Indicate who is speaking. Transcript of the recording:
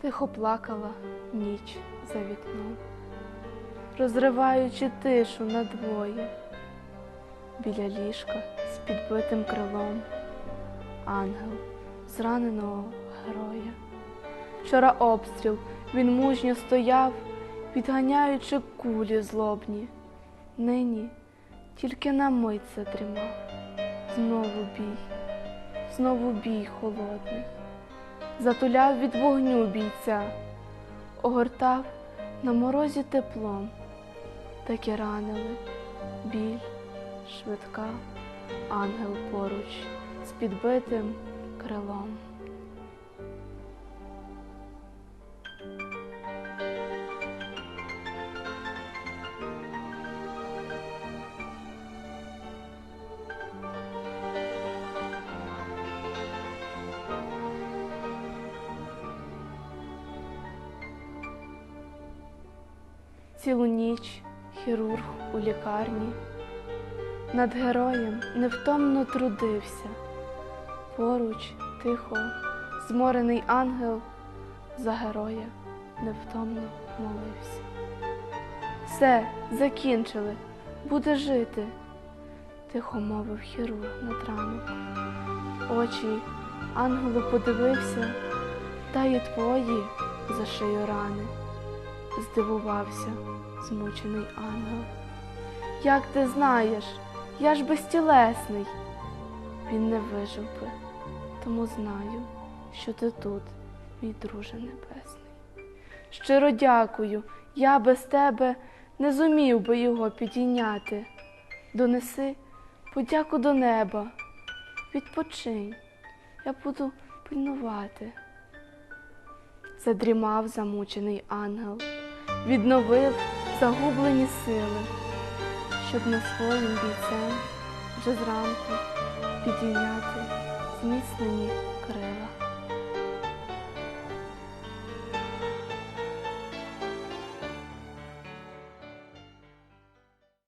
Speaker 1: Тихо плакала ніч за вікном, розриваючи тишу надвоє, біля ліжка з підбитим крилом, ангел зраненого героя. Вчора обстріл він мужньо стояв, відганяючи кулі злобні. Нині тільки на мить задрімав. Знову бій, знову бій холодний. Затуляв від вогню бійця, огортав на морозі теплом, таки ранили біль, швидка, ангел поруч з підбитим крилом. Цілу ніч хірург у лікарні над героєм невтомно трудився. Поруч тихо, зморений ангел за героя невтомно молився. Все, закінчили, буде жити, тихо мовив хірург над ранок. Очі ангелу подивився, та й твої за шию рани здивувався змучений ангел. Як ти знаєш, я ж безтілесний. Він не вижив би, тому знаю, що ти тут, мій друже небесний. Щиро дякую, я без тебе не зумів би його підійняти. Донеси подяку до неба, відпочинь, я буду пильнувати. Задрімав замучений ангел відновив загублені сили, щоб на своїм бійцем вже зранку підійняти зміцнені крила.